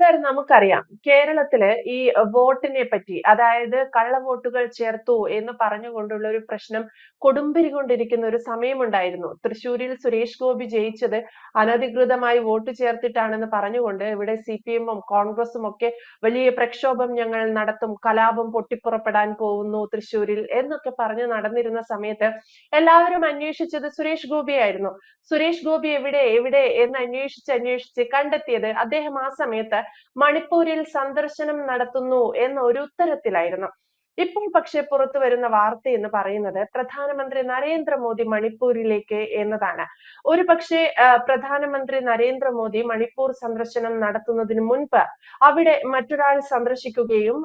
Sir നമുക്കറിയാം. കേരളത്തിൽ ഈ വോട്ടിനെ പറ്റി അതായത് കള്ളവോട്ടുകൾ ചേർത്തു എന്ന് പറഞ്ഞുകൊണ്ടുള്ള ഒരു പ്രശ്നം കൊടുമ്പിരി കൊണ്ടിരിക്കുന്ന ഒരു സമയമുണ്ടായിരുന്നു. തൃശ്ശൂരിൽ സുരേഷ് ഗോപി ജയിച്ചത് അനധികൃതമായി വോട്ട് ചേർത്തിട്ടാണെന്ന് പറഞ്ഞുകൊണ്ട് ഇവിടെ സി പി എമ്മും കോൺഗ്രസും ഒക്കെ വലിയ പ്രക്ഷോഭം ഞങ്ങൾ നടത്തും കലാപം പൊട്ടിപ്പുറപ്പെടാൻ പോകുന്നു തൃശ്ശൂരിൽ എന്നൊക്കെ പറഞ്ഞു നടന്നിരുന്ന സമയത്ത് എല്ലാവരും അന്വേഷിച്ചത് സുരേഷ് ഗോപിയായിരുന്നു. സുരേഷ് ഗോപി എവിടെ എവിടെ എന്ന് അന്വേഷിച്ച് അന്വേഷിച്ച് കണ്ടെത്തിയത് അദ്ദേഹം ആ സമയത്ത് മണിപ്പൂരിൽ സന്ദർശനം നടത്തുന്നു എന്ന ഒരു ഉത്തരത്തിലായിരുന്നു. ഇപ്പോൾ പക്ഷെ പുറത്തു വരുന്ന വാർത്ത എന്ന് പറയുന്നത് പ്രധാനമന്ത്രി നരേന്ദ്രമോദി മണിപ്പൂരിലേക്ക് എന്നതാണ്. ഒരു പക്ഷേ പ്രധാനമന്ത്രി നരേന്ദ്രമോദി മണിപ്പൂർ സന്ദർശനം നടത്തുന്നതിന് മുൻപ് അവിടെ മറ്റൊരാൾ സന്ദർശിക്കുകയും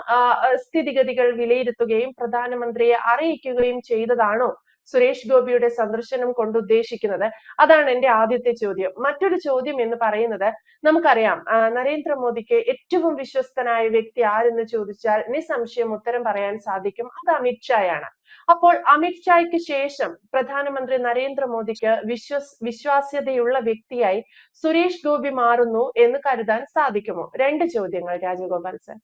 സ്ഥിതിഗതികൾ വിലയിരുത്തുകയും പ്രധാനമന്ത്രിയെ അറിയിക്കുകയും ചെയ്തതാണോ സുരേഷ് ഗോപിയുടെ സന്ദർശനം കൊണ്ട് ഉദ്ദേശിക്കുന്നത്? അതാണ് എന്റെ ആദ്യത്തെ ചോദ്യം. മറ്റൊരു ചോദ്യം എന്ന് പറയുന്നത് നമുക്കറിയാം നരേന്ദ്രമോദിക്ക് ഏറ്റവും വിശ്വസ്തനായ വ്യക്തി ആരെന്ന് ചോദിച്ചാൽ നിസ്സംശയം ഉത്തരം പറയാൻ സാധിക്കും. അത് അമിത്ഷായാണ് അപ്പോൾ അമിത്ഷായ്ക്ക് ശേഷം പ്രധാനമന്ത്രി നരേന്ദ്രമോദിക്ക് വിശ്വസ് വിശ്വാസ്യതയുള്ള വ്യക്തിയായി സുരേഷ് ഗോപി മാറുന്നു എന്ന് കരുതാൻ സാധിക്കുമോ? രണ്ട് ചോദ്യങ്ങൾ രാജഗോപാൽ സർ.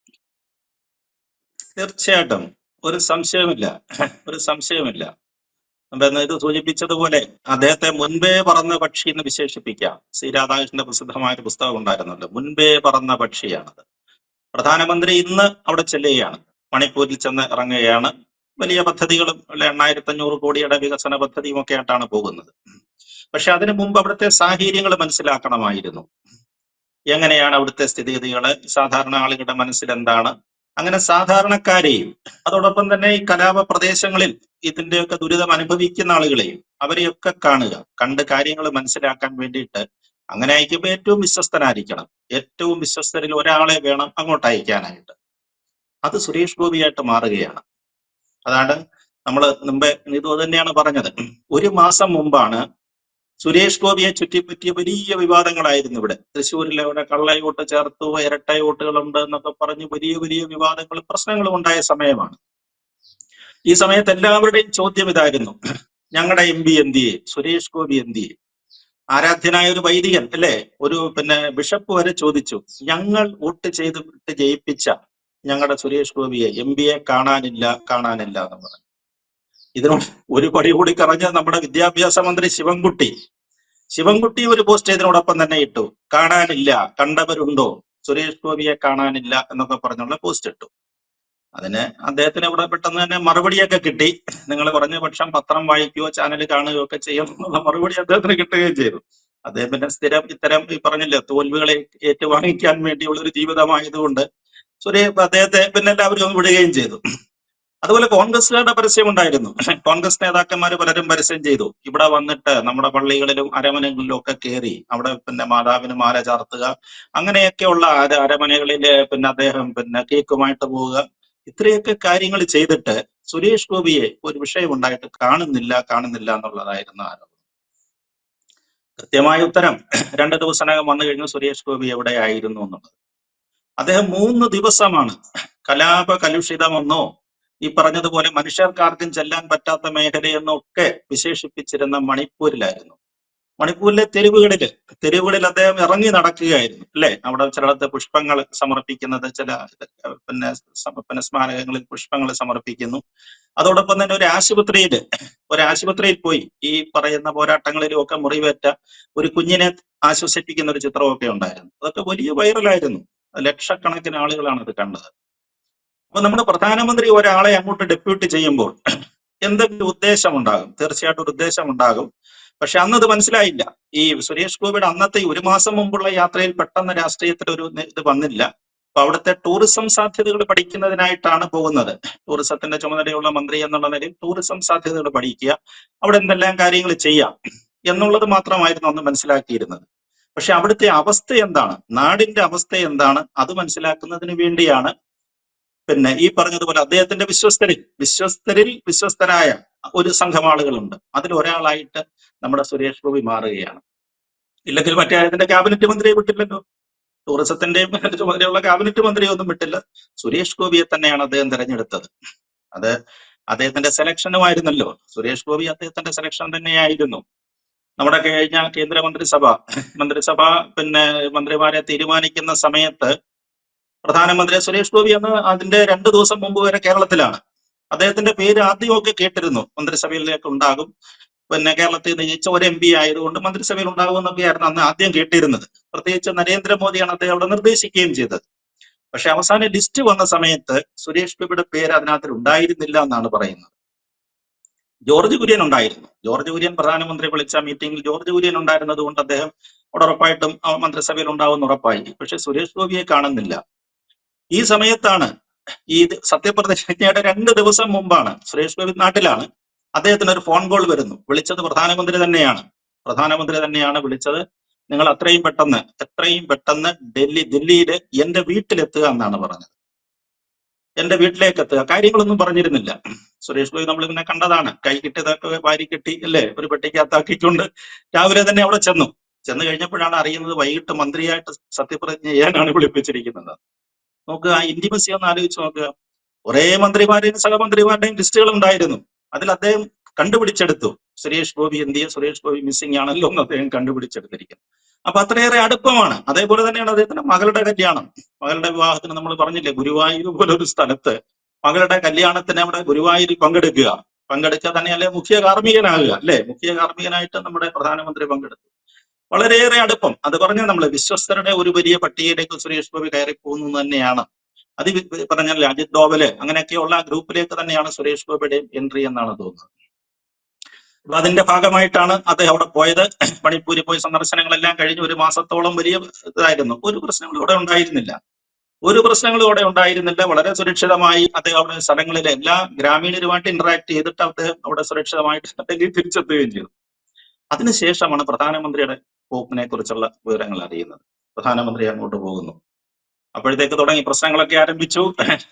തീർച്ചയായിട്ടും. ഒരു സംശയമില്ല ഒരു സംശയമില്ല ഇത് സൂചിപ്പിച്ചതുപോലെ അദ്ദേഹത്തെ മുൻപേ പറന്ന പക്ഷി എന്ന് വിശേഷിപ്പിക്കാം. ശ്രീ രാധാകൃഷ്ണന്റെ പ്രസിദ്ധമായ ഒരു പുസ്തകം ഉണ്ടായിരുന്നല്ലോ. മുൻപേ പറന്ന പക്ഷിയാണത്. പ്രധാനമന്ത്രി ഇന്ന് അവിടെ ചെല്ലുകയാണ്. മണിപ്പൂരിൽ ചെന്ന് ഇറങ്ങുകയാണ്. വലിയ പദ്ധതികളും എണ്ണായിരത്തി അഞ്ഞൂറ് കോടിയുടെ വികസന പദ്ധതിയും ഒക്കെ ആയിട്ടാണ് പോകുന്നത്. പക്ഷെ അതിനു മുമ്പ് അവിടുത്തെ സാഹചര്യങ്ങൾ മനസ്സിലാക്കണമായിരുന്നു. എങ്ങനെയാണ് അവിടുത്തെ സ്ഥിതിഗതികൾ സാധാരണ ആളുകളുടെ മനസ്സിൽ എന്താണ് അങ്ങനെ സാധാരണക്കാരെയും അതോടൊപ്പം തന്നെ ഈ കലാപ പ്രദേശങ്ങളിൽ ഇതിന്റെയൊക്കെ ദുരിതം അനുഭവിക്കുന്ന ആളുകളെയും അവരെയൊക്കെ കാണുക കണ്ട് കാര്യങ്ങൾ മനസ്സിലാക്കാൻ വേണ്ടിയിട്ട് അങ്ങനെ അയക്കുമ്പോൾ ഏറ്റവും വിശ്വസ്തനായിരിക്കണം. ഏറ്റവും വിശ്വസ്തരിൽ ഒരാളെ വേണം അങ്ങോട്ട് അയക്കാനായിട്ട്. അത് സുരേഷ് ഗോപിയായിട്ട് മാറുകയാണ്. അതാണ് നമ്മൾ മുമ്പേ ഇത് തന്നെയാണ് പറഞ്ഞത്. ഒരു മാസം മുമ്പാണ് സുരേഷ് ഗോപിയെ ചുറ്റിപ്പറ്റിയ വലിയ വിവാദങ്ങളായിരുന്നു ഇവിടെ. തൃശ്ശൂരിൽ അവിടെ കള്ളയോട്ട് ചേർത്തു ഇരട്ട വോട്ടുകളുണ്ട് എന്നൊക്കെ പറഞ്ഞ് വലിയ വലിയ വിവാദങ്ങളും പ്രശ്നങ്ങളും ഉണ്ടായ സമയമാണ്. ഈ സമയത്ത് എല്ലാവരുടെയും ചോദ്യം ഇതായിരുന്നു. ഞങ്ങളുടെ എം പി എന്തിയെ? സുരേഷ് ഗോപി എന്തിയെ? ആരാധ്യനായ ഒരു വൈദികൻ അല്ലെ? ഒരു പിന്നെ ബിഷപ്പ് വരെ ചോദിച്ചു. ഞങ്ങൾ വോട്ട് ചെയ്ത് ജയിപ്പിച്ച ഞങ്ങളുടെ സുരേഷ് ഗോപിയെ എം പിയെ കാണാനില്ല കാണാനില്ല എന്ന് പറഞ്ഞു. ഇതിനോട് ഒരു പടി കൂടി കറഞ്ഞ നമ്മുടെ വിദ്യാഭ്യാസ മന്ത്രി ശിവൻകുട്ടി. ശിവൻകുട്ടി ഒരു പോസ്റ്റ് ഇതിനോടൊപ്പം തന്നെ ഇട്ടു. കാണാനില്ല കണ്ടവരുണ്ടോ? സുരേഷ് ഗോപിയെ കാണാനില്ല എന്നൊക്കെ പറഞ്ഞുള്ള പോസ്റ്റ് ഇട്ടു. അതിന് അദ്ദേഹത്തിന് ഇവിടെ പെട്ടെന്ന് തന്നെ മറുപടിയൊക്കെ കിട്ടി. നിങ്ങൾ പറഞ്ഞ പക്ഷം പത്രം വായിക്കുകയോ ചാനൽ കാണുകയോ ഒക്കെ ചെയ്യുമെന്നുള്ള മറുപടി അദ്ദേഹത്തിന് കിട്ടുകയും ചെയ്തു. അദ്ദേഹം പിന്നെ സ്ഥിരം ഇത്തരം ഈ പറഞ്ഞില്ലേ തോൽവികളെ ഏറ്റുവാങ്ങിക്കാൻ വേണ്ടിയുള്ള ഒരു ജീവിതമായതുകൊണ്ട് സുരേഷ് അദ്ദേഹത്തെ പിന്നെ എല്ലാവരും വിടുകയും ചെയ്തു. അതുപോലെ കോൺഗ്രസ്സുകാരുടെ പരസ്യം ഉണ്ടായിരുന്നു. കോൺഗ്രസ് നേതാക്കന്മാർ പലരും പരസ്യം ചെയ്തു. ഇവിടെ വന്നിട്ട് നമ്മുടെ പള്ളികളിലും അരമനകളിലും ഒക്കെ കയറി അവിടെ പിന്നെ മാതാവിന് മാല ചാർത്തുക അങ്ങനെയൊക്കെയുള്ള അരമനകളിൽ പിന്നെ അദ്ദേഹം പിന്നെ കേക്കുമായിട്ട് പോവുക. ഇത്രയൊക്കെ കാര്യങ്ങൾ ചെയ്തിട്ട് സുരേഷ് ഗോപിയെ ഒരു വിഷയം ഉണ്ടായിട്ട് കാണുന്നില്ല കാണുന്നില്ല എന്നുള്ളതായിരുന്നു ആരോപണം. കൃത്യമായ ഉത്തരം രണ്ട് ദിവസത്തിനകം വന്നു കഴിഞ്ഞു സുരേഷ് ഗോപി എവിടെയായിരുന്നു എന്നുള്ളത്. അദ്ദേഹം മൂന്ന് ദിവസമാണ് കലാപ കലുഷിതമെന്നോ ഈ പറഞ്ഞതുപോലെ മനുഷ്യർക്കാർക്കും ചെല്ലാൻ പറ്റാത്ത മേഖലയെന്നൊക്കെ വിശേഷിപ്പിച്ചിരുന്ന മണിപ്പൂരിലായിരുന്നു. മണിപ്പൂരിലെ തെരുവുകളിൽ തെരുവുകളിൽ അദ്ദേഹം ഇറങ്ങി നടക്കുകയായിരുന്നു അല്ലെ? അവിടെ ചിലടത്ത് പുഷ്പങ്ങൾ സമർപ്പിക്കുന്നത് ചില പിന്നെ പിന്നെ സ്മാരകങ്ങളിൽ പുഷ്പങ്ങൾ സമർപ്പിക്കുന്നു. അതോടൊപ്പം തന്നെ ഒരു ആശുപത്രിയിൽ ഒരു ആശുപത്രിയിൽ പോയി ഈ പറയുന്ന പോരാട്ടങ്ങളിലും ഒക്കെ മുറിവേറ്റ ഒരു കുഞ്ഞിനെ ആശ്വസിപ്പിക്കുന്ന ഒരു ചിത്രമൊക്കെ ഉണ്ടായിരുന്നു. അതൊക്കെ വലിയ വൈറലായിരുന്നു. ലക്ഷക്കണക്കിന് ആളുകളാണ് അത് കണ്ടത്. അപ്പൊ നമ്മുടെ പ്രധാനമന്ത്രി ഒരാളെ അങ്ങോട്ട് ഡെപ്യൂട്ട് ചെയ്യുമ്പോൾ എന്തെങ്കിലും ഉദ്ദേശം ഉണ്ടാകും തീർച്ചയായിട്ടും ഒരു ഉദ്ദേശം ഉണ്ടാകും പക്ഷെ അന്നത് മനസ്സിലായില്ല. ഈ സുരേഷ് ഗോപിയുടെ അന്നത്തെ ഒരു മാസം മുമ്പുള്ള യാത്രയിൽ പെട്ടെന്ന് രാഷ്ട്രീയത്തിൽ ഒരു ഇത് വന്നില്ല. അപ്പൊ അവിടുത്തെ ടൂറിസം സാധ്യതകൾ പഠിക്കുന്നതിനായിട്ടാണ് പോകുന്നത്. ടൂറിസത്തിന്റെ ചുമതലയുള്ള മന്ത്രി എന്നുള്ള നിലയിൽ ടൂറിസം സാധ്യതകൾ പഠിക്കുക അവിടെ എന്തെല്ലാം കാര്യങ്ങൾ ചെയ്യാം എന്നുള്ളത് മാത്രമായിരുന്നു അന്ന് മനസ്സിലാക്കിയിരുന്നത്. പക്ഷെ അവിടുത്തെ അവസ്ഥ എന്താണ്? നാടിന്റെ അവസ്ഥ എന്താണ്? അത് മനസ്സിലാക്കുന്നതിന് വേണ്ടിയാണ് പിന്നെ ഈ പറഞ്ഞതുപോലെ അദ്ദേഹത്തിന്റെ വിശ്വസ്തരിൽ വിശ്വസ്തരിൽ വിശ്വസ്തരായ ഒരു സംഘം ആളുകളുണ്ട്. അതിൽ ഒരാളായിട്ട് നമ്മുടെ സുരേഷ് ഗോപി മാറുകയാണ്. ഇല്ലെങ്കിൽ മറ്റേ അതിന്റെ ക്യാബിനറ്റ് മന്ത്രിയെ വിട്ടില്ലല്ലോ? ടൂറിസത്തിന്റെയും ചുമതലയുള്ള ക്യാബിനറ്റ് മന്ത്രിയെ ഒന്നും വിട്ടില്ല. സുരേഷ് ഗോപിയെ തന്നെയാണ് അദ്ദേഹം തിരഞ്ഞെടുത്തത്. അത് അദ്ദേഹത്തിന്റെ സെലക്ഷനുമായിരുന്നല്ലോ സുരേഷ് ഗോപി അദ്ദേഹത്തിന്റെ സെലക്ഷൻ തന്നെയായിരുന്നു. നമ്മുടെ കഴിഞ്ഞ കേന്ദ്രമന്ത്രിസഭ മന്ത്രിസഭ പിന്നെ മന്ത്രിമാരെ തീരുമാനിക്കുന്ന സമയത്ത് പ്രധാനമന്ത്രി സുരേഷ് ഗോപി അന്ന് അതിന്റെ രണ്ട് ദിവസം മുമ്പ് വരെ കേരളത്തിലാണ്. അദ്ദേഹത്തിന്റെ പേര് ആദ്യമൊക്കെ കേട്ടിരുന്നു. മന്ത്രിസഭയിലേക്ക് ഉണ്ടാകും. പിന്നെ കേരളത്തിൽ നിന്ന് ജയിച്ച ഒരു എം പി ആയതുകൊണ്ട് മന്ത്രിസഭയിൽ ഉണ്ടാകുമെന്നൊക്കെയായിരുന്നു അന്ന് ആദ്യം കേട്ടിരുന്നത്. പ്രത്യേകിച്ച് നരേന്ദ്രമോദിയാണ് അദ്ദേഹം അവിടെ നിർദ്ദേശിക്കുകയും ചെയ്തത്. പക്ഷെ അവസാന ലിസ്റ്റ് വന്ന സമയത്ത് സുരേഷ് ഗോപിയുടെ പേര് അതിനകത്ത് ഉണ്ടായിരുന്നില്ല എന്നാണ് പറയുന്നത്. ജോർജ് കുര്യൻ ഉണ്ടായിരുന്നു. ജോർജ് കുര്യൻ പ്രധാനമന്ത്രി വിളിച്ച മീറ്റിംഗിൽ ജോർജ് കുര്യൻ ഉണ്ടായിരുന്നത് കൊണ്ട് അദ്ദേഹം അവിടെ ഉറപ്പായിട്ടും മന്ത്രിസഭയിൽ ഉണ്ടാവുമെന്ന് ഉറപ്പായി. പക്ഷെ സുരേഷ് ഗോപിയെ കാണുന്നില്ല. ഈ സമയത്താണ് ഈ സത്യപ്രതിജ്ഞയുടെ രണ്ട് ദിവസം മുമ്പാണ് സുരേഷ് ഗോപി നാട്ടിലാണ്. അദ്ദേഹത്തിന് ഒരു ഫോൺ കോൾ വരുന്നു. വിളിച്ചത് പ്രധാനമന്ത്രി തന്നെയാണ്. പ്രധാനമന്ത്രി തന്നെയാണ് വിളിച്ചത്. നിങ്ങൾ അത്രയും പെട്ടെന്ന് എത്രയും പെട്ടെന്ന് ഡൽഹി ദില്ലിയിൽ എന്റെ വീട്ടിലെത്തുക എന്നാണ് പറഞ്ഞത്. എന്റെ വീട്ടിലേക്ക് എത്തുക കാര്യങ്ങളൊന്നും പറഞ്ഞിരുന്നില്ല. സുരേഷ് ഗോപി നമ്മൾ ഇങ്ങനെ കണ്ടതാണ്. കൈ കിട്ടിയതൊക്കെ വാരി കെട്ടി അല്ലേ? ഒരു പെട്ടിക്കകത്താക്കിക്കൊണ്ട് രാവിലെ തന്നെ അവിടെ ചെന്നു. ചെന്ന് കഴിഞ്ഞപ്പോഴാണ് അറിയുന്നത് വൈകിട്ട് മന്ത്രിയായിട്ട് സത്യപ്രതിജ്ഞ ചെയ്യാനാണ് വിളിപ്പിച്ചിരിക്കുന്നത്. നോക്കുക ആ ഇന്റിമസി ഒന്ന് ആലോചിച്ച് നോക്കുക കുറെ മന്ത്രിമാരുടെയും സഹമന്ത്രിമാരുടെയും ലിസ്റ്റുകൾ ഉണ്ടായിരുന്നു. അതിൽ അദ്ദേഹം കണ്ടുപിടിച്ചെടുത്തു. സുരേഷ് ഗോപി എന്തിയ സുരേഷ് ഗോപി മിസ്സിംഗ് ആണല്ലോ എന്ന് അദ്ദേഹം കണ്ടുപിടിച്ചെടുത്തിരിക്കുന്നു അപ്പൊ അത്രയേറെ അടുപ്പമാണ്. അതേപോലെ തന്നെയാണ് അദ്ദേഹത്തിന്റെ മകളുടെ കല്യാണം. മകളുടെ വിവാഹത്തിന് നമ്മൾ പറഞ്ഞില്ലേ ഗുരുവായൂർ പോലെ ഒരു സ്ഥലത്ത് മകളുടെ കല്യാണത്തിന് അവിടെ ഗുരുവായൂരിൽ പങ്കെടുക്കുക. പങ്കെടുക്കുക തന്നെയല്ലേ മുഖ്യ കാർമ്മികനാകുക അല്ലെ? മുഖ്യ കാർമ്മികനായിട്ട് നമ്മുടെ പ്രധാനമന്ത്രി പങ്കെടുത്തു. വളരെയേറെ അടുപ്പം. അത് പറഞ്ഞാൽ നമ്മൾ വിശ്വസ്തരുടെ ഒരു വലിയ പട്ടികയിലേക്ക് സുരേഷ് ഗോപി കയറി പോകുന്നു തന്നെയാണ്. അത് പറഞ്ഞാൽ അജിത് ഡോവൽ അങ്ങനെയൊക്കെയുള്ള ഗ്രൂപ്പിലേക്ക് തന്നെയാണ് സുരേഷ് ഗോപിയുടെ എൻട്രി എന്നാണ് തോന്നുന്നത്. അപ്പൊ അതിന്റെ ഭാഗമായിട്ടാണ് അദ്ദേഹം അവിടെ പോയത്. മണിപ്പൂരിൽ പോയി സന്ദർശനങ്ങളെല്ലാം കഴിഞ്ഞ് ഒരു മാസത്തോളം വലിയ ഇതായിരുന്നു. ഒരു പ്രശ്നങ്ങളും ഇവിടെ ഉണ്ടായിരുന്നില്ല. ഒരു പ്രശ്നങ്ങളും ഇവിടെ ഉണ്ടായിരുന്നില്ല. വളരെ സുരക്ഷിതമായി അദ്ദേഹം അവിടെ സ്ഥലങ്ങളിൽ എല്ലാ ഗ്രാമീണരുമായിട്ട് ഇന്ററാക്ട് ചെയ്തിട്ട് അദ്ദേഹം അവിടെ സുരക്ഷിതമായിട്ട് അദ്ദേഹം തിരിച്ചെത്തുകയും ചെയ്തു. അതിനുശേഷമാണ് പ്രധാനമന്ത്രിയുടെ പോക്കിനെ കുറിച്ചുള്ള വിവരങ്ങൾ അറിയുന്നത്. പ്രധാനമന്ത്രി അങ്ങോട്ട് പോകുന്നു. അപ്പോഴത്തേക്ക് തുടങ്ങി പ്രശ്നങ്ങളൊക്കെ ആരംഭിച്ചു.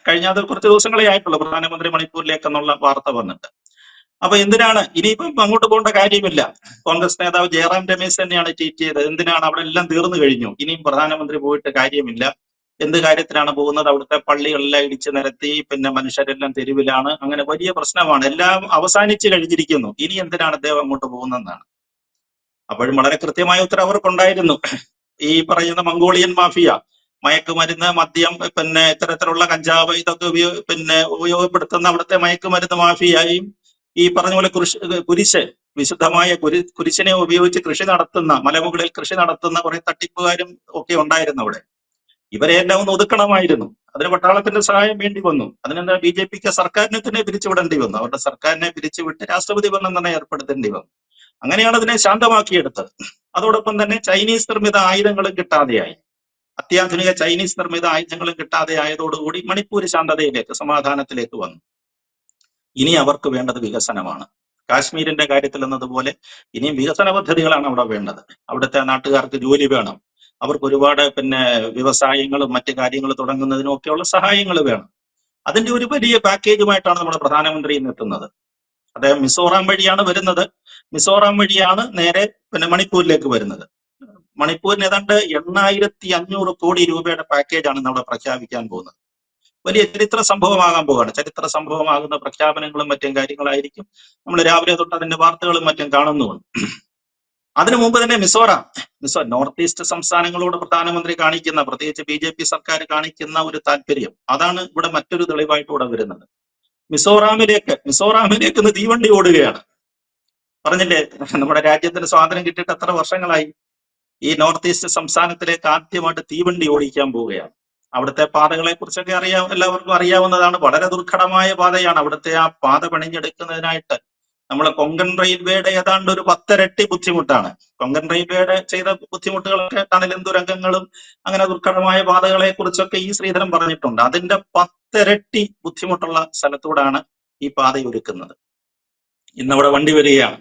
കഴിഞ്ഞ അത് കുറച്ച് ദിവസങ്ങളെ ആയിട്ടുള്ളൂ. പ്രധാനമന്ത്രി മണിപ്പൂരിലേക്ക് എന്നുള്ള വാർത്ത വന്നിട്ട്. അപ്പൊ എന്തിനാണ്? ഇനിയിപ്പം അങ്ങോട്ട് പോകേണ്ട കാര്യമില്ല. കോൺഗ്രസ് നേതാവ് ജയറാം രമേശ് തന്നെയാണ് ട്വീറ്റ് ചെയ്തത്. എന്തിനാണ്? അവിടെ എല്ലാം തീർന്നു കഴിഞ്ഞു. ഇനിയും പ്രധാനമന്ത്രി പോയിട്ട് കാര്യമില്ല. എന്ത് കാര്യത്തിനാണ് പോകുന്നത്? അവിടുത്തെ പള്ളികളെല്ലാം ഇടിച്ചു നിരത്തി പിന്നെ മനുഷ്യരെല്ലാം തെരുവിലാണ്. അങ്ങനെ വലിയ പ്രശ്നമാണ്. എല്ലാം അവസാനിച്ചു കഴിഞ്ഞിരിക്കുന്നു. ഇനി എന്തിനാണ് അദ്ദേഹം അങ്ങോട്ട് പോകുന്നതെന്നാണ്. അപ്പോഴും വളരെ കൃത്യമായ ഉത്തരം അവർക്കുണ്ടായിരുന്നു ഈ പറയുന്ന മംഗോളിയൻ മാഫിയ മയക്കുമരുന്ന് മദ്യം പിന്നെ ഇത്തരത്തിലുള്ള കഞ്ചാവ് ഇതൊക്കെ ഉപയോഗ പിന്നെ ഉപയോഗപ്പെടുത്തുന്ന അവിടുത്തെ മയക്കുമരുന്ന് മാഫിയായും ഈ പറഞ്ഞ പോലെ കുരിശ് കുരിശ് വിശുദ്ധമായ കുരി കുരിശിനെ ഉപയോഗിച്ച് കൃഷി നടത്തുന്ന മലമുകളിൽ കൃഷി നടത്തുന്ന കുറെ തട്ടിപ്പുകാരും ഒക്കെ ഉണ്ടായിരുന്നു അവിടെ. ഇവരെല്ലാം ഒന്ന് ഒതുക്കണമായിരുന്നു. അതിന് പട്ടാളത്തിന്റെ സഹായം വേണ്ടി വന്നു. അതിനെന്താ ബി ജെ പിക്ക് സർക്കാരിനെ തന്നെ പിരിച്ചുവിടേണ്ടി വന്നു. അവരുടെ സർക്കാരിനെ പിരിച്ചുവിട്ട് രാഷ്ട്രപതി ഭരണം തന്നെ ഏർപ്പെടുത്തേണ്ടി വന്നു. അങ്ങനെയാണ് അതിനെ ശാന്തമാക്കിയെടുത്തത്. അതോടൊപ്പം തന്നെ ചൈനീസ് നിർമ്മിത ആയുധങ്ങളും കിട്ടാതെയായി. അത്യാധുനിക ചൈനീസ് നിർമ്മിത ആയുധങ്ങളും കിട്ടാതെ ആയതോടുകൂടി മണിപ്പൂർ ശാന്തതയിലേക്ക് സമാധാനത്തിലേക്ക് വന്നു. ഇനി അവർക്ക് വേണ്ടത് വികസനമാണ്. കാശ്മീരിന്റെ കാര്യത്തിൽ എന്നതുപോലെ ഇനിയും വികസന പദ്ധതികളാണ് അവിടെ വേണ്ടത്. അവിടുത്തെ നാട്ടുകാർക്ക് ജോലി വേണം. അവർക്ക് ഒരുപാട് പിന്നെ വ്യവസായങ്ങളും മറ്റു കാര്യങ്ങൾ തുടങ്ങുന്നതിനും ഒക്കെയുള്ള സഹായങ്ങൾ വേണം. അതിന്റെ ഒരു വലിയ പാക്കേജുമായിട്ടാണ് നമ്മുടെ പ്രധാനമന്ത്രി ഇന്ന് എത്തുന്നത്. അദ്ദേഹം മിസോറാം വഴിയാണ് വരുന്നത്. മിസോറാം വഴിയാണ് നേരെ പിന്നെ മണിപ്പൂരിലേക്ക് വരുന്നത്. മണിപ്പൂരിന് ഏതാണ്ട് എണ്ണായിരത്തി അഞ്ഞൂറ് കോടി രൂപയുടെ പാക്കേജാണ് നമ്മൾ പ്രഖ്യാപിക്കാൻ പോകുന്നത്. വലിയ ചരിത്ര സംഭവമാകാൻ പോവുകയാണ്. ചരിത്ര സംഭവമാകുന്ന പ്രഖ്യാപനങ്ങളും മറ്റും കാര്യങ്ങളായിരിക്കും നമ്മൾ രാവിലെ തൊട്ട് അതിന്റെ വാർത്തകളും മറ്റും കാണുന്നുണ്ട് അതിനു മുമ്പ് തന്നെ മിസോറാം മിസോ നോർത്ത് ഈസ്റ്റ് സംസ്ഥാനങ്ങളോട് പ്രധാനമന്ത്രി കാണിക്കുന്ന പ്രത്യേകിച്ച് ബി ജെ പി സർക്കാർ കാണിക്കുന്ന ഒരു താല്പര്യം. അതാണ് ഇവിടെ മറ്റൊരു തെളിവായിട്ട് ഇവിടെ വരുന്നത്. മിസോറാമിലേക്ക് മിസോറാമിലേക്ക് തീവണ്ടി ഓടുകയാണ്. പറഞ്ഞില്ലേ? നമ്മുടെ രാജ്യത്തിന് സ്വാതന്ത്ര്യം കിട്ടിയിട്ട് എത്ര വർഷങ്ങളായി? ഈ നോർത്ത് ഈസ്റ്റ് സംസ്ഥാനത്തിലേക്ക് ആദ്യമായിട്ട് തീവണ്ടി ഓടിക്കാൻ പോവുകയാണ്. അവിടുത്തെ പാതകളെ കുറിച്ചൊക്കെ അറിയാം എല്ലാവർക്കും അറിയാവുന്നതാണ്. വളരെ ദുർഘടമായ പാതയാണ്. അവിടുത്തെ ആ പാത പണിഞ്ഞെടുക്കുന്നതിനായിട്ട് നമ്മളെ കൊങ്കൺ റെയിൽവേയുടെ ഏതാണ്ട് ഒരു പത്തരട്ടി ബുദ്ധിമുട്ടാണ്. കൊങ്കൺ റെയിൽവേയുടെ ചെയ്ത ബുദ്ധിമുട്ടുകളൊക്കെ ടണലും ദുരംഗങ്ങളും അങ്ങനെ ദുർഘടമായ പാതകളെ കുറിച്ചൊക്കെ ഈ ശ്രീധരൻ പറഞ്ഞിട്ടുണ്ട്. അതിന്റെ പത്തരട്ടി ബുദ്ധിമുട്ടുള്ള സ്ഥലത്തൂടാണ് ഈ പാത ഒരുക്കുന്നത് ഇന്നവിടെ വണ്ടി വരികയാണ്.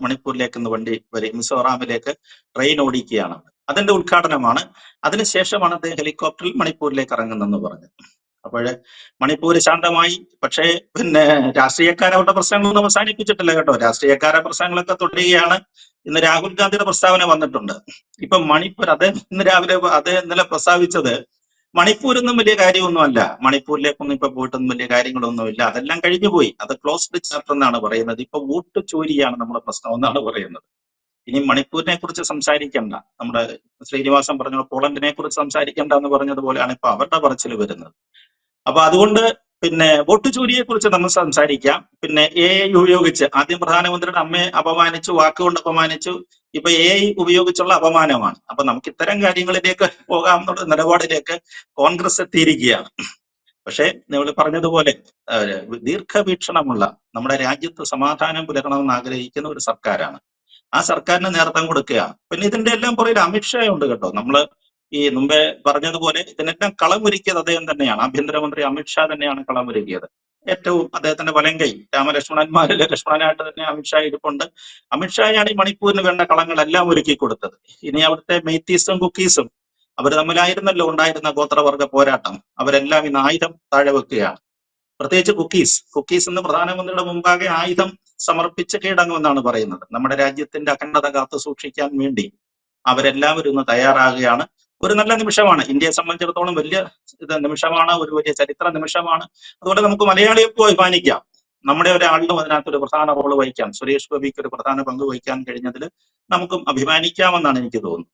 മണിപ്പൂരിലേക്ക് ഇന്ന് വണ്ടി വരെ മിസോറാമിലേക്ക് ട്രെയിൻ ഓടിക്കുകയാണ്. അതിന്റെ ഉദ്ഘാടനമാണ്. അതിനുശേഷമാണ് അദ്ദേഹം ഹെലികോപ്റ്ററിൽ മണിപ്പൂരിലേക്ക് ഇറങ്ങുന്നെന്ന് പറഞ്ഞത്. അപ്പോഴ് മണിപ്പൂർ ശാന്തമായി. പക്ഷേ പിന്നെ രാഷ്ട്രീയക്കാരെ അവരുടെ പ്രശ്നങ്ങളൊന്നും അവസാനിപ്പിച്ചിട്ടില്ല കേട്ടോ. രാഷ്ട്രീയക്കാരെ പ്രശ്നങ്ങളൊക്കെ തുടരുകയാണ്. ഇന്ന് രാഹുൽ ഗാന്ധിയുടെ പ്രസ്താവന വന്നിട്ടുണ്ട്. ഇപ്പൊ മണിപ്പൂർ അദ്ദേഹം ഇന്ന് രാവിലെ അദ്ദേഹം ഇന്നലെ പ്രസ്താവിച്ചത് മണിപ്പൂരൊന്നും വലിയ കാര്യമൊന്നുമല്ല. മണിപ്പൂരിലേക്കൊന്നും ഇപ്പൊ പോയിട്ടൊന്നും വലിയ കാര്യങ്ങളൊന്നുമില്ല. അതെല്ലാം കഴിഞ്ഞു പോയി. അത് ക്ലോസ്ഡ് ചാപ്റ്റർ എന്നാണ് പറയുന്നത്. ഇപ്പൊ വോട്ട് ചോരിയാണ് നമ്മുടെ പ്രശ്നം എന്നാണ് പറയുന്നത്. ഇനി മണിപ്പൂരിനെ കുറിച്ച് സംസാരിക്കണ്ട. നമ്മുടെ ശ്രീനിവാസൻ പറഞ്ഞ പോളണ്ടിനെ കുറിച്ച് സംസാരിക്കണ്ട എന്ന് പറഞ്ഞതുപോലെയാണ് ഇപ്പൊ അവരുടെ പറച്ചിൽ വരുന്നത്. അപ്പൊ അതുകൊണ്ട് പിന്നെ വോട്ട് ചോരിയെ കുറിച്ച് നമ്മൾ സംസാരിക്കാം. പിന്നെ എ ഐ ഉപയോഗിച്ച് ആദ്യം പ്രധാനമന്ത്രിയുടെ അമ്മയെ അപമാനിച്ചു വാക്കുകൊണ്ട് അപമാനിച്ചു. ഇപ്പൊ എ ഐ ഉപയോഗിച്ചുള്ള അപമാനമാണ്. അപ്പൊ നമുക്ക് ഇത്തരം കാര്യങ്ങളിലേക്ക് പോകാം എന്നുള്ള നിലപാടിലേക്ക് കോൺഗ്രസ് എത്തിയിരിക്കുകയാണ്. പക്ഷേ നിങ്ങൾ പറഞ്ഞതുപോലെ ദീർഘവീക്ഷണമുള്ള നമ്മുടെ രാജ്യത്ത് സമാധാനം പുലരണമെന്ന് ആഗ്രഹിക്കുന്ന ഒരു സർക്കാരാണ്. ആ സർക്കാരിന് നേതൃത്വം കൊടുക്കുക പിന്നെ ഇതിന്റെ എല്ലാം പുറകിൽ അമിത്ഷാ ഉണ്ട് കേട്ടോ. നമ്മൾ ഈ മുമ്പേ പറഞ്ഞതുപോലെ ഇതിനെല്ലാം കളമൊരുക്കിയത് അദ്ദേഹം തന്നെയാണ്. ആഭ്യന്തരമന്ത്രി അമിത്ഷാ തന്നെയാണ് കളമൊരുക്കിയത്. ഏറ്റവും അദ്ദേഹത്തിന്റെ വലങ്കൈ രാമലക്ഷ്മണന്മാരിൽ ലക്ഷ്മണനായിട്ട് തന്നെ അമിത്ഷാ ഇരിപ്പുണ്ട്. അമിത്ഷായാണ് ഈ മണിപ്പൂരിന് വേണ്ട കളങ്ങളെല്ലാം ഒരുക്കി കൊടുത്തത് ഇനി അവിടുത്തെ മെയ്ത്തീസും കുക്കീസും അവർ തമ്മിലായിരുന്നല്ലോ ഉണ്ടായിരുന്ന ഗോത്രവർഗ പോരാട്ടം. അവരെല്ലാം ഇന്ന് ആയുധം താഴെ വെക്കുകയാണ്. പ്രത്യേകിച്ച് കുക്കീസ്. കുക്കീസ് എന്ന് പ്രധാനമന്ത്രിയുടെ മുമ്പാകെ ആയുധം സമർപ്പിച്ച് കീഴടങ്ങുമെന്നാണ് പറയുന്നത്. നമ്മുടെ രാജ്യത്തിന്റെ അഖണ്ഡത കാത്തു സൂക്ഷിക്കാൻ വേണ്ടി അവരെല്ലാവരും ഇന്ന് തയ്യാറാകുകയാണ്. ഒരു നല്ല നിമിഷമാണ്. ഇന്ത്യയെ സംബന്ധിച്ചിടത്തോളം വലിയ നിമിഷമാണ് ഒരു വലിയ ചരിത്ര നിമിഷമാണ്. അതുകൊണ്ട് നമുക്ക് മലയാളികൾക്ക് അഭിമാനിക്കാം നമ്മുടെ ഒരാളിനും അതിനകത്ത് ഒരു പ്രധാന റോൾ വഹിക്കാം. സുരേഷ് ഗോപിക്ക് ഒരു പ്രധാന പങ്ക് വഹിക്കാൻ കഴിഞ്ഞതിൽ നമുക്കും അഭിമാനിക്കാമെന്നാണ് എനിക്ക് തോന്നുന്നത്.